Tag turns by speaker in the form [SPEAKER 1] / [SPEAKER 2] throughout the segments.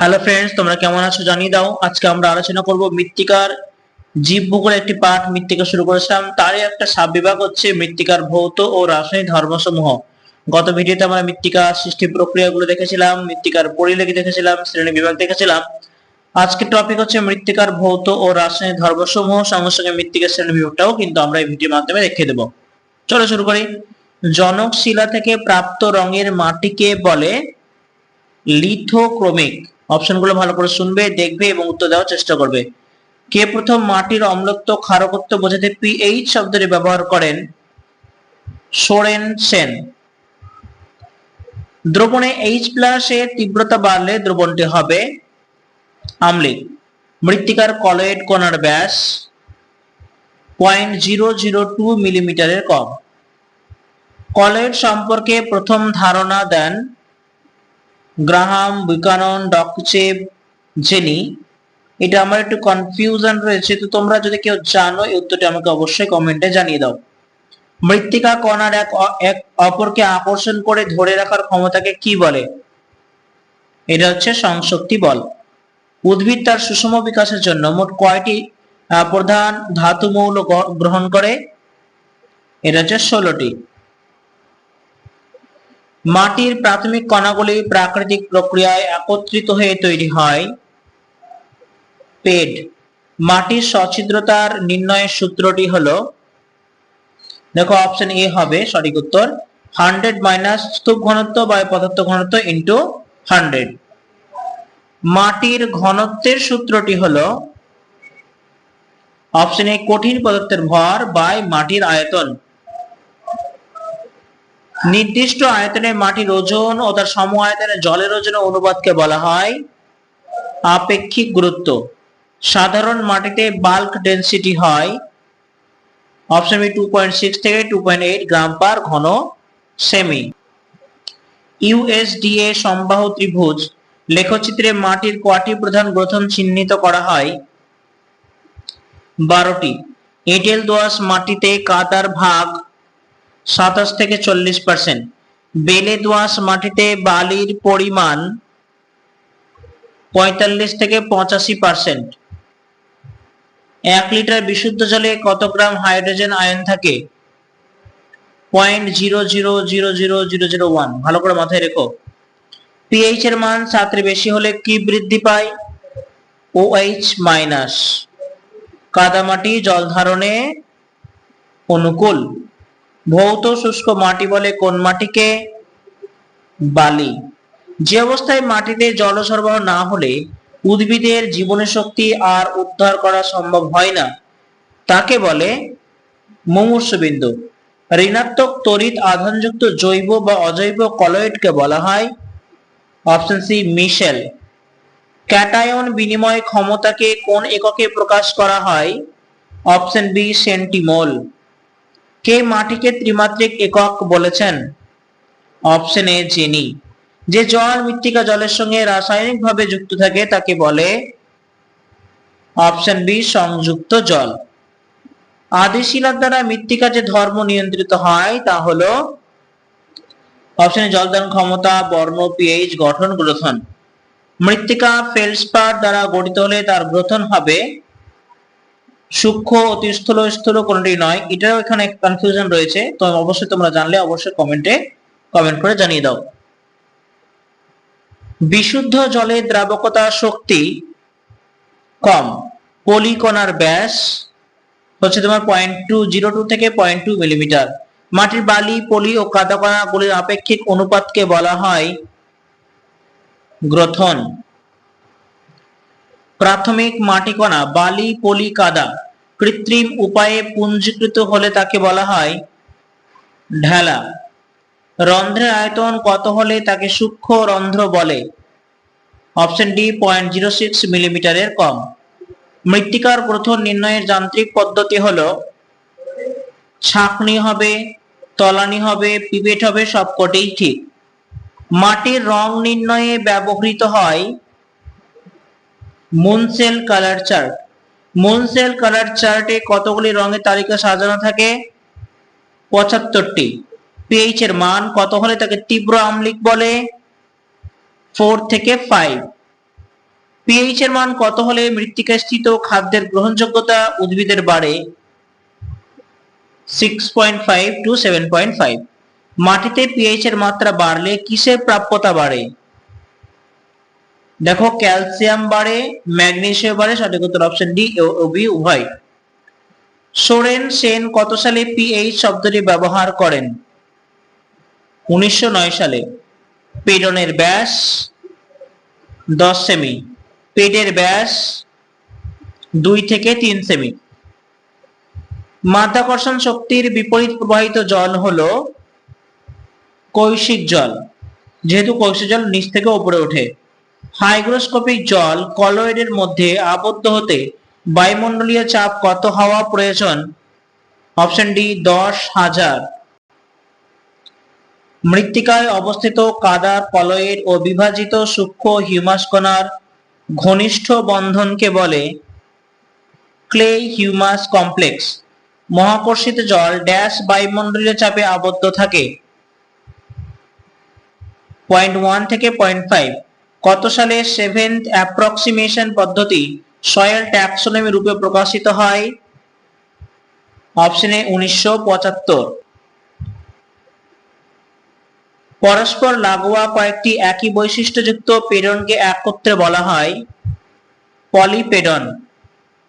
[SPEAKER 1] Hello friends তোমরা কেমন আছো জানিয়ে দাও। আজকে আমরা আলোচনা করব মৃত্তিকার জীব একটি পাঠ। মৃত্তিকা শুরু করেছিলাম। তারই একটা সাববিভাগ হচ্ছে মৃত্তিকার ভৌত ও রাসায়নিক ধর্মসমূহ। গত ভিডিওতে আমরা মৃত্তিকা সৃষ্টি প্রক্রিয়াগুলো দেখেছিলাম, মৃত্তিকার পরিলেখি দেখেছিলাম, শ্রেণি বিভাগ দেখেছিলাম। আজকের টপিক হচ্ছে মৃত্তিকার ভৌত ও রাসায়নিক ধর্মসমূহ সঙ্গে সঙ্গে মৃত্তিকার শ্রেণি বিভাগটাও কিন্তু আমরা এই ভিডিওর মাধ্যমে দেখিয়ে দেবো। চলো শুরু করি। জনক শিলা থেকে প্রাপ্ত রঙের মাটিকে বলে লিথোক্রমিক। অপশনগুলো ভালো করে শুনবে, দেখবে এবং উত্তর দেওয়ার চেষ্টা করবে। কে প্রথম মাটির অম্লত্ব ক্ষারকত্ব বোঝাতে পিএইচ শব্দটি ব্যবহার করেন? সোরেন সেন। দ্রবণে এইচ প্লাস এর তীব্রতা বাড়লে দ্রবণটি হবে আম্লিক। মৃত্তিকার কলয়েড কোনার ব্যাস পয়েন্ট জিরো জিরো টু মিলিমিটারের কম। কলয়েড সম্পর্কে প্রথম ধারণা দেন গ্রাহাম, বুকানন, ডকচেব, জেনি। এটা আমার একটু কনফিউশন রয়েছে, তো তোমরা যদি কেউ জানো এই উত্তরটি আমাকে অবশ্যই কমেন্টে জানিয়ে দাও। মৃত্তিকা কণার এক এক অপরকে আকর্ষণ করে ধরে রাখার ক্ষমতাকে কি বলে? এটা হচ্ছে সংশক্তি বল। উদ্ভিদ তার সুষম বিকাশের জন্য মোট কয়টি প্রধান ধাতু মৌল গ্রহণ করে? এটা হচ্ছে ষোলোটি। মাটির প্রাথমিক কণাগুলি প্রাকৃতিক প্রক্রিয়ায় একত্রিত হয়ে তৈরি হয়। পেড, মাটির সছিদ্রতার নির্ণয়ের সূত্রটি হলো, দেখো অপশন এ হবে, সঠিক উত্তর হান্ড্রেড মাইনাস স্তূপ ঘনত্ব বা পদার্থ ঘনত্ব ইন্টু হান্ড্রেড মাটির ঘনত্বের সূত্রটি হলো অপশন এ কঠিন পদার্থের ভর বাই মাটির আয়তন। নির্দিষ্ট আয়তনে মাটির ওজন ও তার সম আয়তনে জলের ওজনের অনুপাতকে বলা হয় আপেক্ষিক গুরুত্ব। সাধারণ মাটিতে বাল্ক ডেনসিটি হয় option B two point six থেকে two point eight gram per ঘন সেমি ইউএসডিএ সম্বাহু ত্রিভুজ লেখচিত্রে মাটির কয়টি প্রধান গ্রথন চিহ্নিত করা হয় বারোটি। এঁটেল দোআঁশ মাটিতে কাদার ভাগ সাতাশ থেকে চল্লিশ পার্সেন্ট বেলে দোআঁশ মাটিতে বালির পরিমাণ পঁয়তাল্লিশ থেকে পঁচাশি পার্সেন্ট এক লিটার বিশুদ্ধ জলে কত গ্রাম হাইড্রোজেন আয়ন থাকে? Point zero zero zero zero zero zero one ভালো করে মাথায় রেখো। পিএইচ এর মান সাতের বেশি হলে কি বৃদ্ধি পায়? ও এইচ মাইনাস কাদামাটি জল ধারণে অনুকূল। ভৌত শুষ্ক মাটি বলে কোন মাটিকে? বালি। যে অবস্থায় মাটিতে জল সরবরাহ না হলে উদ্ভিদের জীবনের শক্তি আর উদ্ধার করা সম্ভব হয় না, তাকে বলে মুমূর্ষ বিন্দু ঋণাত্মক তড়িৎ আধানযুক্ত জৈব বা অজৈব কলয়েডকে বলা হয় অপশন সি মিশেল। ক্যাটায়ন বিনিময় ক্ষমতাকে কোন এককে প্রকাশ করা হয়? Option B সেন্টিমোল। কে মাটিকে ত্রিমাত্রিক একক বলেছেন? Option A, Jenny. যে জল মৃত্তিকা জলের সঙ্গে রাসায়নিকভাবে যুক্ত থাকে, তাকে বলে অপশন বি, সংযুক্ত জল। আদি শিলার দ্বারা মৃত্তিকা যে ধর্ম নিয়ন্ত্রিত হয়, তা হলো অপশনে জলদান ক্ষমতা বর্ণ পিএইচ গঠন, গ্রথন। মৃত্তিকা ফেলসপার দ্বারা গঠিত হলে তার গ্রথন হবে সূক্ষ্ম, অতি স্থূল স্থূল কোনটি নয়। এটাও এখানে কনফিউশন রয়েছে। তো অবশ্যই তোমরা জানলে অবশ্যই কমেন্টে কমেন্ট করে জানিয়ে দাও। বিশুদ্ধ জলের দ্রাবকতা শক্তি কম। পলিকণার ব্যাস হচ্ছে তোমার পয়েন্ট টু জিরো টু থেকে পয়েন্ট টু মিলিমিটার মাটির বালি, পলি ও কাদা কণাগুলির আপেক্ষিক অনুপাতকে বলা হয় গ্রথন। প্রাথমিক মাটি কণা বালি, পলি, কাদা কৃত্রিম উপায়ে পুঞ্জীকৃত হলে তাকে বলা হয় ঢেলা। রন্ধ্রের আয়তন কত হলে তাকে সূক্ষ্ম রন্ধ্র বলে? Option D, point zero six মিলিমিটারের কম। মৃত্তিকার গ্রথন নির্ণয়ের যান্ত্রিক পদ্ধতি হলো, ছাঁকনি হবে, তলানি হবে পিপেট হবে সবকটাই ঠিক। মাটির রং নির্ণয়ে ব্যবহৃত হয় Munsell colour chart Munsell colour চার্টে কতগুলি রঙের তালিকা সাজানো থাকে? পঁচাত্তরটি। পিএইচ এর মান কত হলে তাকে তীব্র আম্লিক বলে? ফোর থেকে ফাইভ পিএইচ এর মান কত হলে মৃত্তিকায় স্থিত খাদ্যের গ্রহণযোগ্যতা উদ্ভিদের বাড়ে? Six point five to seven point five মাটিতে পিএইচ এর মাত্রা বাড়লে কিসের প্রাপ্যতা বাড়ে? দেখো ক্যালসিয়াম বাড়ে ম্যাগনেসিয়াম বাড়ে, সঠিক উত্তর অপশন ডি ও বি উভয় সোরেন সেন কত সালে পিএইচ শব্দটি ব্যবহার করেন? উনিশশো নয় সালে। পেডনের ব্যাস, দশ সেমি। পেটের ব্যাস, দুই থেকে তিন সেমি। মাধ্যাকর্ষণ শক্তির বিপরীত প্রবাহিত জল হলো কৈশিক জল। যেহেতু কৈশিক জল নিচ থেকে উপরে ওঠে। হাইগ্রোস্কোপিক জল কলয়েডের মধ্যে আবদ্ধ হতে বায়ুমণ্ডলীয় চাপ কত হওয়া প্রয়োজন? অপশন ডি, দশ হাজার। মৃত্তিকায় অবস্থিত কাদার কলয়েড ও বিভাজিত সূক্ষ্ম হিউমাস কণার ঘনিষ্ঠ বন্ধনকে বলে ক্লে হিউমাস কমপ্লেক্স। মহাকর্ষিত জল ড্যাশ বায়ুমণ্ডলীয় চাপে আবদ্ধ থাকে। পয়েন্ট ওয়ান থেকে পয়েন্ট ফাইভ। কত সালে সেভেন্থ অ্যাপ্রক্সিমেশন পদ্ধতি সয়েল ট্যাক্সোনমি রূপে প্রকাশিত হয়? অপশনে উনিশশো পঁচাত্তর। পরস্পর লাগোয়া কয়েকটি একই বৈশিষ্ট্যযুক্ত পেডনকে একত্রে বলা হয় পলিপেডন।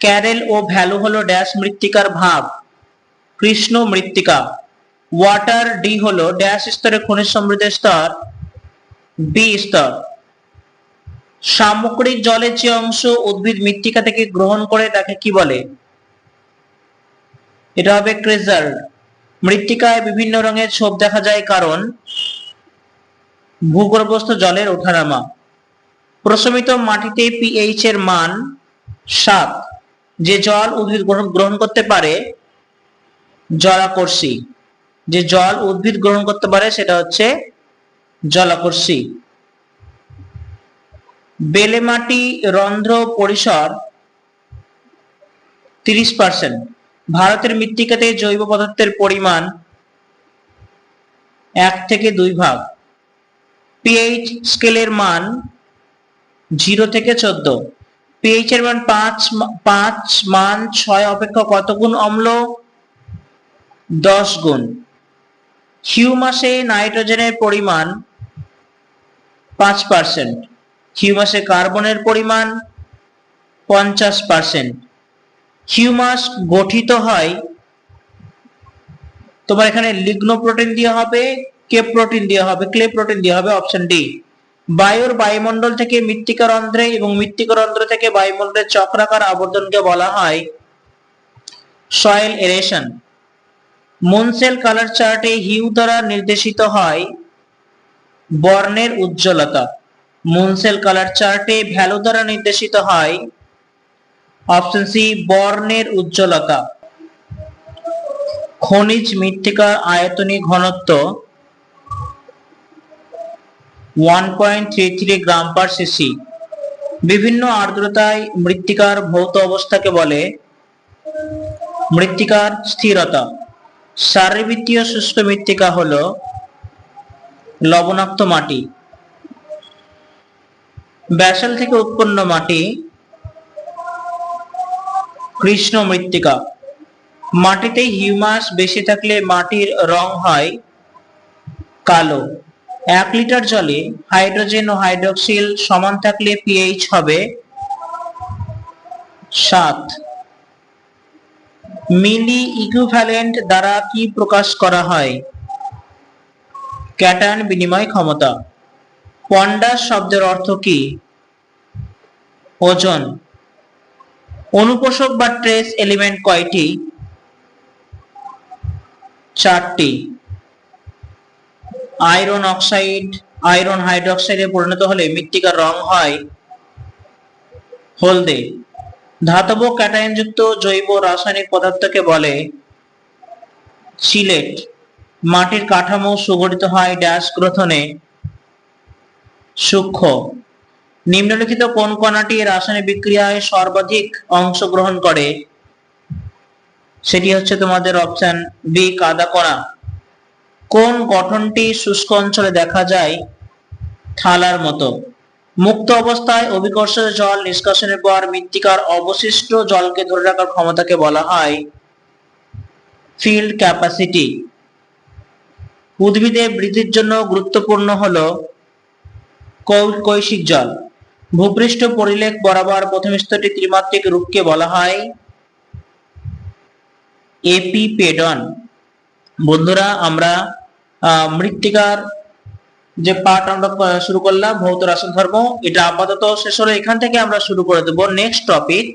[SPEAKER 1] ক্যারেল ও ভ্যালু হলো ড্যাশ মৃত্তিকার ভাব, কৃষ্ণ মৃত্তিকা। ওয়াটার ডি হলো ড্যাশ স্তরে খনিজ সমৃদ্ধ স্তর, বি স্তর। সামগ্রিক জলের যে অংশ উদ্ভিদ মৃত্তিকা থেকে গ্রহণ করে তাকে কি বলে? এটা হবে ক্রেজার। মৃত্তিকায় বিভিন্ন রঙের ছোপ দেখা যায়, কারণ ভূগর্ভস্থ জলের ওঠানামা। প্রশমিত মাটিতে পিএইচ এর মান সাত। যে জল উদ্ভিদ গ্রহণ গ্রহণ করতে পারে জলাকর্ষী। যে জল উদ্ভিদ গ্রহণ করতে পারে, সেটা হচ্ছে জলাকর্ষী। বেলে মাটি রন্ধ্র পরিসর তিরিশ পার্সেন্ট ভারতের মৃত্তিকাতে জৈব পদার্থের পরিমাণ এক থেকে দুই ভাগ। পিএইচ স্কেলের মান জিরো থেকে চোদ্দ। পিএইচ এর মান পাঁচ পাঁচ মান ছয় অপেক্ষা কত গুণ অম্ল? দশ গুণ। হিউমাসে নাইট্রোজেনের পরিমাণ পাঁচ পার্সেন্ট হিউমাসে কার্বনের পরিমাণ পঞ্চাশ পার্সেন্ট হিউমাস গঠিত হয়, তোমার এখানে লিগ্নো প্রোটিন দিয়ে হবে কে প্রোটিন দিয়ে হবে ক্লে প্রোটিন দিয়ে হবে অপশন ডি বায়ুর বায়ুমণ্ডল থেকে মৃত্তিকা রন্ধ্রে এবং মৃত্তিকা রন্ধ্র থেকে বায়ুমণ্ডলের চক্রাকার আবর্তনকে বলা হয় সয়েল এরেশন মুনসেল কালার চার্টে হিউ দ্বারা নির্দেশিত হয় বর্ণের উজ্জ্বলতা। মুনসেল কালার চার্টে ভ্যালু দ্বারা নির্দেশিত হয়। অপশন সি, বর্ণের উজ্জ্বলতা। খনিজ মৃত্তিকার আয়তনী ঘনত্ব one point three three gram per cc বিভিন্ন আর্দ্রতায় মৃত্তিকার ভৌত অবস্থাকে বলে মৃত্তিকার স্থিরতা। সারবৃত্তীয় শুষ্ক মৃত্তিকা হলো লবণাক্ত মাটি। ব্যাসাল থেকে উৎপন্ন মাটি কৃষ্ণ মৃত্তিকা। মাটিতে হিউমাস বেশি থাকলে মাটির রং হয় কালো। এক লিটার জলে হাইড্রোজেন ও হাইড্রোক্সিল সমান থাকলে পিএইচ হবে সাত। মিলি ইকুইভ্যালেন্ট দ্বারা কি প্রকাশ করা হয়? ক্যাটায়ন বিনিময় ক্ষমতা। পন্ডাস শব্দের অর্থ কি? ওজন। অনুপোষক বা ট্রেস এলিমেন্ট কয়টি? চারটি। আয়রন অক্সাইড, আয়রন হাইড্রোক্সাইডে পরিণত হলে মৃত্তিকার রং হয় হলদে। ধাতব ক্যাটায়নযুক্ত জৈব রাসায়নিক পদার্থকে বলে সিলেট। মাটির কাঠামো সুগঠিত হয় ড্যাশ গ্রথনে। সূক্ষ্ম। নিম্নলিখিত কোন কণাটি রাসায়নিক বিক্রিয়ায় সর্বাধিক অংশগ্রহণ করে? সেটি হচ্ছে তোমাদের অপশন বি কাদা কণা। কোন গঠনটি শুষ্ক অঞ্চলে দেখা যায়? থালার মতো। মুক্ত অবস্থায় অভিকর্ষ জল নিষ্কাশনের পর মৃত্তিকার অবশিষ্ট জলকে ধরে রাখার ক্ষমতাকে বলা হয় ফিল্ড ক্যাপাসিটি উদ্ভিদের বৃদ্ধির জন্য গুরুত্বপূর্ণ হলো কৈশিক জল। ভূপৃষ্ঠ পরিলেখ বরাবর প্রথম স্তরটি ত্রিমাত্রিক রূপকে বলা হয় এপিপেডন। বন্ধুরা, আমরা মৃত্তিকার যে পার্ট আমরা শুরু করলাম, ভৌত রাসায়ন ধর্ম, এটা আপাতত শেষ হলো এখান থেকে আমরা শুরু করে দেবো নেক্সট টপিক